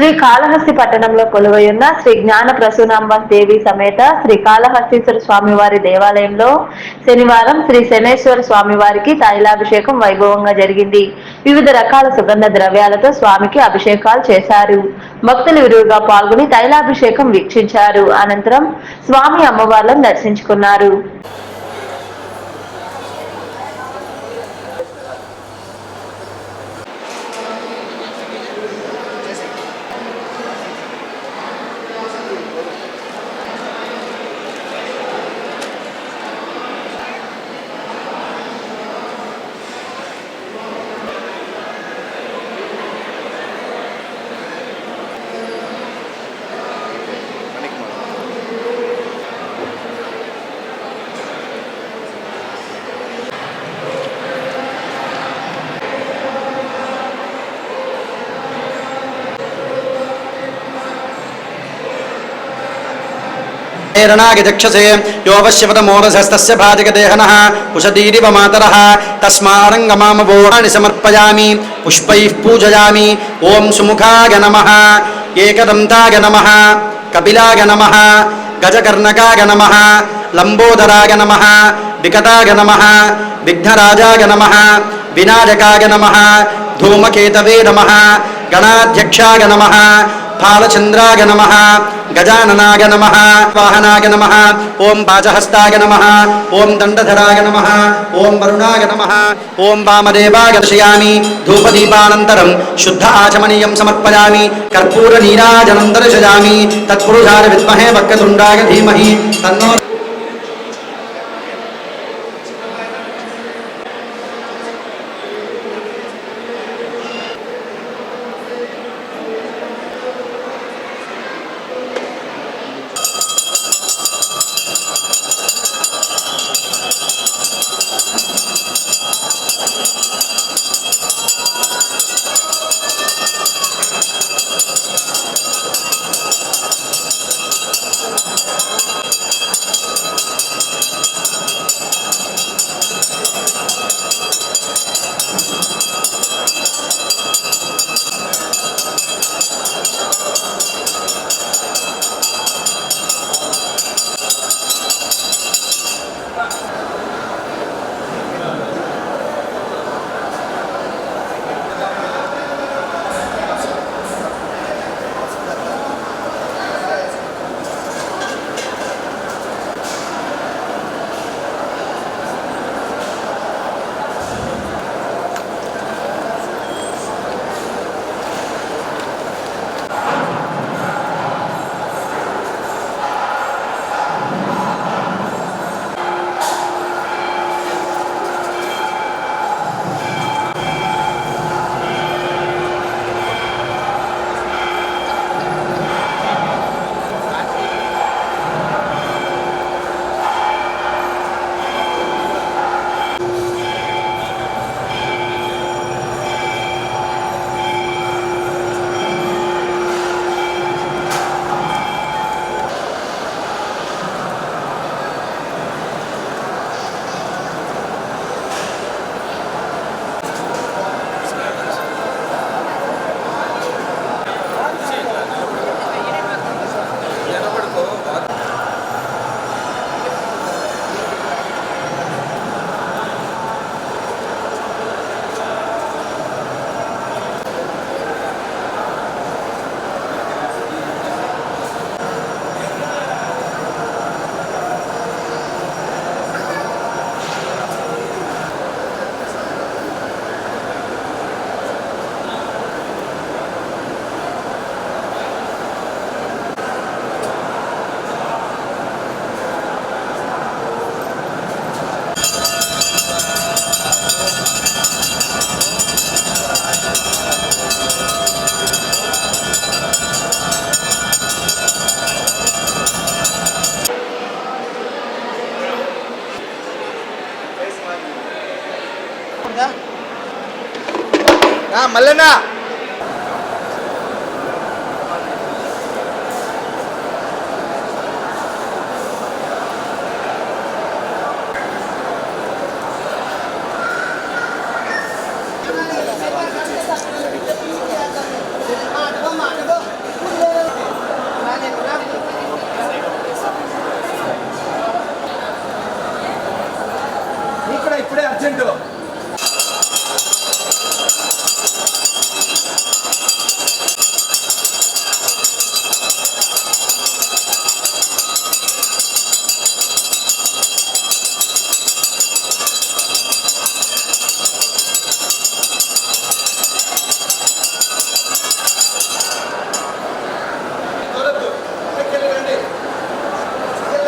శ్రీ కాళహస్తి పట్టణంలో కొలువయున్న శ్రీ జ్ఞాన ప్రసూనాంబ దేవి సమేత శ్రీ కాళహస్తీశ్వర స్వామివారి దేవాలయంలో శనివారం శ్రీ శనేశ్వర స్వామివారికి తైలాభిషేకం వైభవంగా జరిగింది. వివిధ రకాల సుగంధ ద్రవ్యాలతో స్వామికి అభిషేకాలు చేశారు. భక్తులు విరువుగా పాల్గొని తైలాభిషేకం వీక్షించారు. అనంతరం స్వామి అమ్మవార్లను దర్శించుకున్నారు. रणेरणागिचक्षसे योऽवश्यपदमोदशस्तस्य भाजकदेहनः कुशदीरिव मातरः तस्मारङ्गमामवोणानि समर्पया पुष्प पूजया ओं सुमुखाय नम एकदन्ताय नम कपिलाय नम गजकर्णकाय नम लम्बोदराय नम विकटाय नम विघ्नराजाय नम विनायकाय नम धूमकेतवे नम गणाध्यक्षाय नमः फालचन्द्राय नम, गजाननाय नम, वाहनाय नम ओं पाचहस्ताय नम ओं दण्डधराय नम ओं वरुणाय नम ओं वामदेवाय दर्शयामि, धूपदीपानन्तरं शुद्ध आचमनीय समर्पया कर्पूरनीराजनम दर्शयामि तत्पुरुषा विमहे वक्रतुण्डाय धीमह, तन्नो మల్లన్న. ఇక్కడ ఇప్పుడే అర్జెంటు.